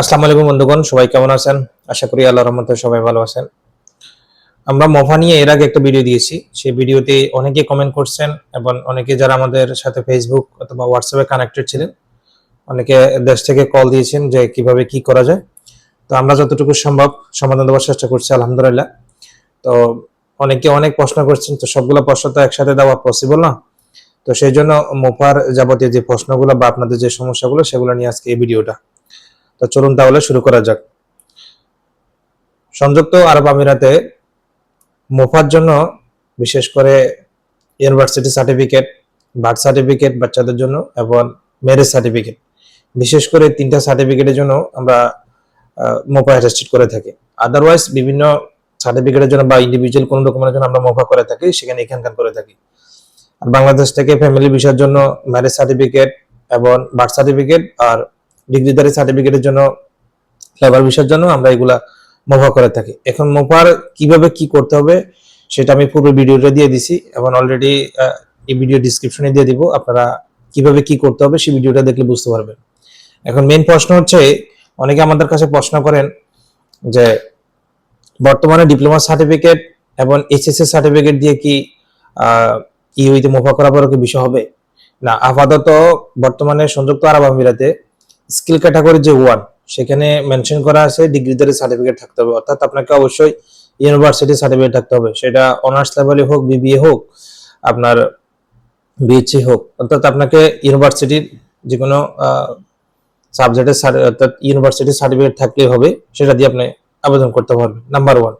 আসসালামু আলাইকুম বন্ধুগণ, সবাই কেমন আছেন? আশা করি আল্লাহর রহমতে সবাই ভালো আছেন। আমরা মোফা নিয়ে এর আগে একটা ভিডিও দিয়েছি। সেই ভিডিওতে অনেকে কমেন্ট করছেন এবং অনেকে যারা আমাদের সাথে ফেসবুক অথবা হোয়াটসঅ্যাপে কানেক্টেড ছিলেন, অনেকে দেশ থেকে কল দিয়েছেন যে কীভাবে কি করা যায়। তো আমরা যতটুকু সম্ভব সমাধান দেওয়ার চেষ্টা করছি, আলহামদুলিল্লাহ। তো অনেকে অনেক প্রশ্ন করছেন, তো সবগুলো প্রশ্ন তো একসাথে দেওয়া পসিবল না। তো সেই জন্য মোফার যাবতীয় যে প্রশ্নগুলো বা আপনাদের যে সমস্যাগুলো, সেগুলো নিয়ে আজকে এই ভিডিওটা তো চলুন তাহলে শুরু করা যাক। সংযুক্ত আরব আমিরাতে মোফার জন্য বিশেষ করে ইউনিভার্সিটি সার্টিফিকেট, বার্থ সার্টিফিকেট বাচ্চাদের জন্য এবং ম্যারেজ সার্টিফিকেট বিশেষ করে তিনটা সার্টিফিকেটের জন্য আমরা মোফা অ্যাটাস্টেড করে থাকি। আদারওয়াইজ বিভিন্ন সার্টিফিকেটের জন্য বা ইন্ডিভিজুয়াল কোনো ডকুমেন্টের জন্য আমরা মোফা করে থাকি, সেখানে এখানকার করে থাকি। আর বাংলাদেশ থেকে ফ্যামিলি ভিসার জন্য ম্যারেজ সার্টিফিকেট এবং বার্থ সার্টিফিকেট আর ডিগ্রিধারী সার্টিফিকেটের জন্য লেবার ভিসার জন্য আমরা এগুলা মোফা করে থাকি। এখন মোফার কীভাবে কি করতে হবে সেটা আমি পুরো ভিডিওটা দিয়ে দিছি এবং অলরেডি এই ভিডিও ডিসক্রিপশনে দিয়ে দিব আপনারা কীভাবে কি করতে হবে সেই ভিডিওটা দেখলে বুঝতে পারবেন। এখন মেইন প্রশ্ন হচ্ছে, অনেকে আমাদের কাছে প্রশ্ন করেন যে, বর্তমানে ডিপ্লোমা সার্টিফিকেট এবং এইচএসএস সার্টিফিকেট দিয়ে কি ইউইতে মোফা করা পরে কি বিষয় হবে? না, আপাতত বর্তমানে সংযুক্ত আরব আমিরাতে স্কিল ক্যাটাগরি যে ওয়ান সেখানে মেনশন করা আছে ডিগ্রিধারী সার্টিফিকেট থাকতে হবে। অর্থাৎ আপনাকে অবশ্যই ইউনিভার্সিটি সার্টিফিকেট থাকতে হবে। সেটা অনার্স লেভেলে হোক বিবিএ হোক, আপনার বিএসসি হোক, অর্থাৎ আপনাকে ইউনিভার্সিটির যে কোনো সাবজেক্টের অর্থাৎ ইউনিভার্সিটির সার্টিফিকেট থাকলেই হবে, সেটা দিয়ে আপনি আবেদন করতে পারবেন। নাম্বার ওয়ান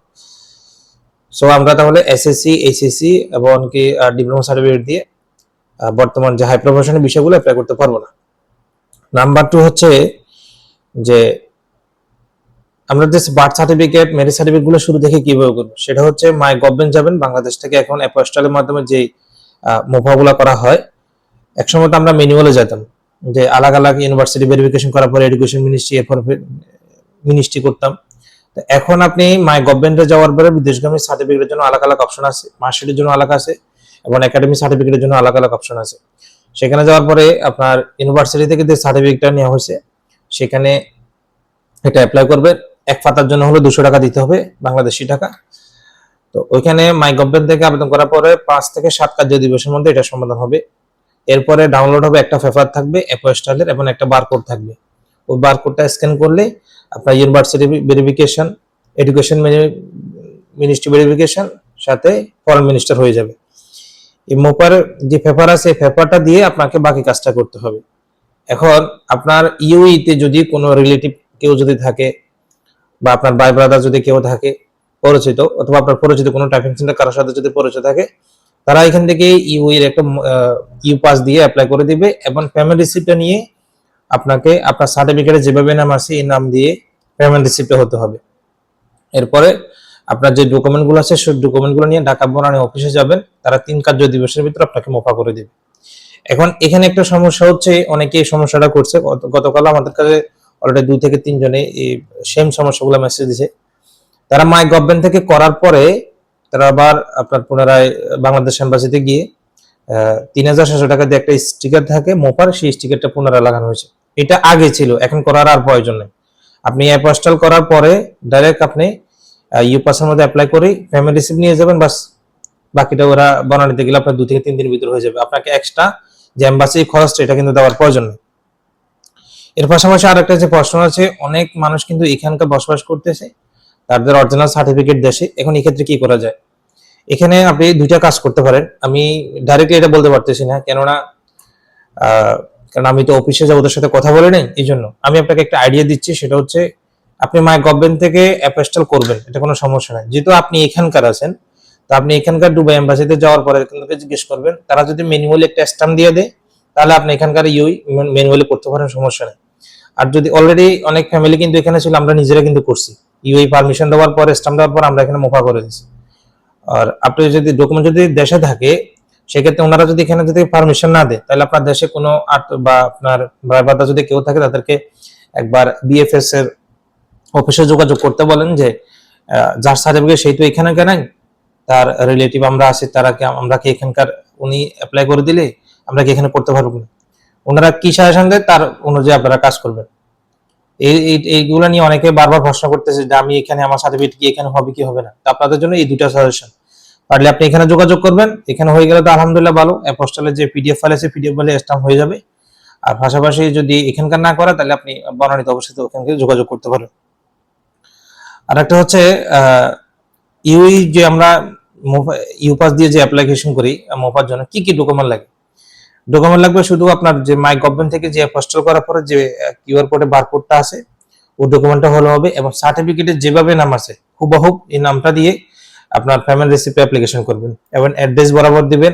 সো আমরা তাহলে এসএসসি এইচএসসি এবং কি ডিপ্লোমা সার্টিফিকেট দিয়ে বর্তমান যে হাই প্রফেশনের বিষয়গুলো অ্যাপ্লাই করতে পারব না। নাম্বার টু হচ্ছে যে আমরা যে বার্থ সার্টিফিকেট ম্যারেজ সার্টিফিকেটগুলো শুরু থেকে কীভাবে করব? সেটা হচ্ছে মাই গভর্নমেন্ট যাবেন বাংলাদেশ থেকে এখন অ্যাপোস্টালের মাধ্যমে যে মোফাগুলো করা হয়, একসময় তো আমরা ম্যানুয়ালে যেতাম, যে আলাদা আলাদা ইউনিভার্সিটি ভেরিফিকেশন করার পরে এডুকেশন মিনিস্ট্রি এরপর মিনিস্ট্রি করতাম। তো এখন আপনি মাই গভর্নমেন্টে যাওয়ার পরে বিদেশগামী সার্টিফিকেটের জন্য আলাদা আলাদা অপশন আছে মার্কশিটের জন্য আলাদা আছে এবং একাডেমি সার্টিফিকেটের জন্য আলাদা আলাদা অপশন আছে। সেখানে যাওয়ার পরে আপনার ইউনিভার্সিটি থেকে যে সার্টিফিকেটটা নেওয়া হয়েছে, সেখানে এটা অ্যাপ্লাই করবে এক পাতার জন্য হলো দুশো টাকা দিতে হবে, বাংলাদেশি টাকা। তো ওইখানে মাই গভর্নমেন্ট থেকে আবেদন করার পরে পাঁচ থেকে সাত কার্য দিবসের মধ্যে এটা সমাধান হবে। এরপরে ডাউনলোড হবে একটা পেপার থাকবে অ্যাপোস্টাইলের এবং একটা বারকোড থাকবে। ওই বারকোডটা স্ক্যান করলে আপনার university verification education ministry verification সাথে ফরেন মিনিস্টার হয়ে যাবে। এই মোপার যে পেপার আছে পেপারটা দিয়ে আপনাকে বাকি কাজটা করতে হবে। এখন আপনার ইউইতে যদি কোনো রিলেটিভ কেউ যদি থাকে বা আপনার ভাই ব্রাদার যদি কেউ থাকে, পরিচিত অথবা আপনার পরিচিত কোনো টাইপিং সেন্টার কারোর সাথে যদি পরিচয় থাকে, তারা এখান থেকে ইউ এর একটা ইউ পাস দিয়ে অ্যাপ্লাই করে দিবে এবং পেমেন্ট রিসিপ্টটা নিয়ে আপনাকে, আপনার সার্টিফিকেটে যেভাবে নাম আছে, এই নাম দিয়ে পেমেন্ট রিসিপ্টে হতে হবে। এরপরে আপনার যে ডকুমেন্টগুলো আছে, সেই ডকুমেন্টগুলো নিয়ে ঢাকা বনানী অফিসে যাবেন। তারা তিন কার্য দিবসের ভিতরে আপনাকে মোফা করে দিবে। এখন এখানে একটা সমস্যা হচ্ছে অনেকে এই সমস্যাটা করছে। গতকাল আমাদের কাছে অলরেডি দুই থেকে তিনজনে এই সেম সমস্যাগুলো মেসেজ দিছে। তারা মাই গভর্নমেন্ট থেকে করার পরে তারা আবার আপনার পুনরায় বাংলাদেশ এম্বাসিতে গিয়ে তিন হাজার ছশো টাকা দিয়ে একটা স্টিকার থাকে মোপার সেই স্টিকারটা পুনরায় লাগানো হয়েছে। এটা আগে ছিল, এখন করার আর প্রয়োজন নেই। আপনি অ্যাপোস্টাল করার পরে ডাইরেক্ট আপনি ইউপাসের মধ্যে অ্যাপ্লাই করে ফ্যামিলি রিসিপ্ট নিয়ে যাবেন, বাস বাকিটা ওরা বানানিতে গেলে আপনার দু থেকে তিন দিনের ভিতরে হয়ে যাবে। আপনাকে এক্সট্রা যে এম্বাসি খরচটা, এটা কিন্তু দেওয়ার প্রয়োজন নেই। এর পাশাপাশি আর একটা যে প্রশ্ন আছে, অনেক মানুষ কিন্তু এখানকার বসবাস করতেছে, তাদের অরিজিনাল সার্টিফিকেট দেশে। এখন এক্ষেত্রে কি করা যায়? এখানে আপনি দুইটা কাজ করতে পারেন। আমি ডাইরেক্টলি এটা বলতে পারতেছি না, কেননা কারণ আমি তো অফিসে যাব, ওদের সাথে কথা বলে নেই এই জন্য আমি আপনাকে একটা আইডিয়া দিচ্ছি, সেটা হচ্ছে আপনি মাই গভর্নমেন্ট থেকে অ্যাপেস্টাল করবেন, এটা কোনো সমস্যা নাই। যেহেতু আপনি এখানকার আছেন, তো আপনি এখানকার দুবাই এম্বাসিতে যাওয়ার পরে কিন্তু জিজ্ঞেস করবেন, তারা যদি ম্যানুয়ালি একটা স্ট্যাম্প দিয়ে দেয়, তাহলে আপনি এখানকার ইউই ম্যানুয়ালি করতে পারেন, সমস্যা নেই। আর যদি অলরেডি অনেক ফ্যামিলি কিন্তু এখানে ছিল, আমরা নিজেরা কিন্তু করছি। ইউই পারমিশন দেওয়ার পর স্ট্যাম্প দেওয়ার পর আমরা এখানে মোফা করে দিচ্ছি আর আপনি যদি ডকুমেন্ট যদি দেশে থাকে, সেক্ষেত্রে ওনারা যদি এখানে যদি পারমিশন না দেয়, তাহলে আপনার দেশে কোনো আর্ট বা আপনার ভাই যদি কেউ থাকে, তাদেরকে একবার বিএফএস এর অফিসে যোগাযোগ করতে বলেন যে যার সার্টিফিকেট সেই তো এখানে কেন তার রিলেটিভ আমরা আছি, তারা আমরা কি এখানকার উনি অ্যাপ্লাই করে দিলে আমরা কি এখানে করতে পারব না ওনারা কি সাজেশন দেয় তার অনুযায়ী আপনারা কাজ করবেন। এই, এই- এইগুলো নিয়ে অনেকে বারবার প্রশ্ন করতেছে যে, আমি এখানে আমার সার্টিফিকেট কি এখানে হবে কি হবে না? তো আপনাদের জন্য এই দুটা সাজেশন পারলে আপনি এখানে যোগাযোগ করবেন, এখানে হয়ে গেলে তো আলহামদুলিল্লাহ ভালো পোস্টালে যে পিডিএফ ফাইল আছে পিডিএফ ফাইলে স্ট্যাম্প হয়ে যাবে। আর পাশাপাশি যদি এখানকার না করা, তাহলে আপনি বনানীতে অবশ্যই ওখানে যোগাযোগ করতে পারেন। আর একটা হচ্ছে ইউই যে আমরা ইউপাস দিয়ে যে অ্যাপ্লিকেশন করি মোপার জন্য, কি কি ডকুমেন্ট লাগে? ডকুমেন্ট লাগবে শুধু আপনার যে মাই গভর্নমেন্ট থেকে যে পোস্টাল করার পরে যে কিউআর কোডে বারকোডটা আছে, ওই ডকুমেন্টটা হলো হবে এবং সার্টিফিকেটে যেভাবে নাম আছে হুবহুব এই নামটা দিয়ে আপনার পেমেন্ট রিসিপ্ট অ্যাপ্লিকেশন করবেন। এবং অ্যাড্রেস বরাবর দিবেন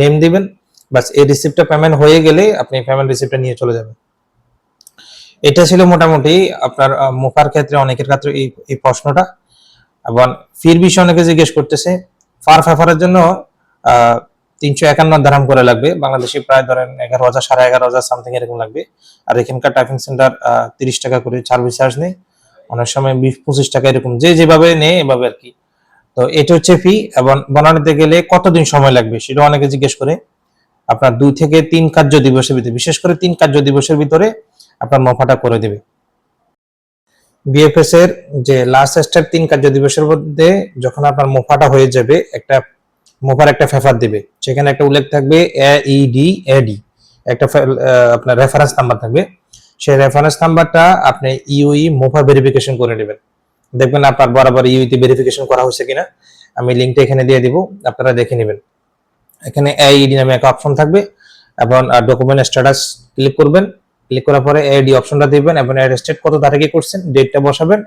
নেম দিবেন বাস এই রিসিপ্টটা পেমেন্ট হয়ে গেলে আপনি পেমেন্ট রিসিপ্টটা নিয়ে চলে যাবেন। এটা ছিল মোটামুটি আপনার মুখার ক্ষেত্রে অনেকের ক্ষেত্রে এই এই প্রশ্নটা। এবং ফির বিষয়ে অনেকে জিজ্ঞেস করতেছে, ফার ফেফারের জন্য তিনশো একান্ন দারাম করে লাগবে। বাংলাদেশে প্রায় ধরেন এগারো হাজার, সাড়ে এগারো হাজার সামথিং এরকম লাগবে। আর এখানকার টাইপিং সেন্টার তিরিশ টাকা করে সার্ভিস চার্জ নেই। অনেক সময় বিশ, পঁচিশ টাকা এরকম, যে যেভাবে নেয় এভাবে আর কি। তো এটা হচ্ছে ফি এবং বানানোতে গেলে কতদিন সময় লাগবে সেটা অনেকে জিজ্ঞেস করে। আপনার দুই থেকে তিন কার্য দিবসের ভিতরে, বিশেষ করে তিন কার্য দিবসের ভিতরে আপনার মফাটা করে দেবে। বিএফএস এর যে লাস্ট স্টেপ তিন কার্য দিবসের মধ্যে যখন আপনার মোফাটা হয়ে যাবে একটা মোফার একটা ফেফার দিবে। সেখানে একটা উল্লেখ থাকবে ইডি এডি একটা ফে- আহ, আপনার রেফারেন্স নাম্বার থাকবে। সেই রেফারেন্স নাম্বারটা আপনি ইউই মোফা ভেরিফিকেশন করে নেবেন। দেখবেন আপনার বরাবর ইউইতে ভেরিফিকেশন করা হয়েছে কিনা। আমি লিঙ্কটা এখানে দিয়ে দিব আপনারা দেখে নেবেন। এখানে এইডি নামে একটা অপশন থাকবে। এবং ডকুমেন্ট স্ট্যাটাস ক্লিক করবেন। ক্লিক করার পরে এডি অপশনটা দিবেন এবং এর স্টেট কত তারিখে করছেন ডেটটা বসাবেন।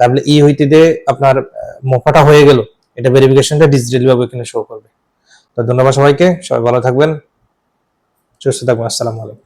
তাহলে ই হইতে দিয়ে আপনার মোফাটা হয়ে গেল। এটা ভেরিফিকেশনটা ডিজিটালি ভাবে এখানে শো করবে। তো ধন্যবাদ সবাইকে। সবাই ভালো থাকবেন। সুস্থ থাকবেন। আসসালামু আলাইকুম।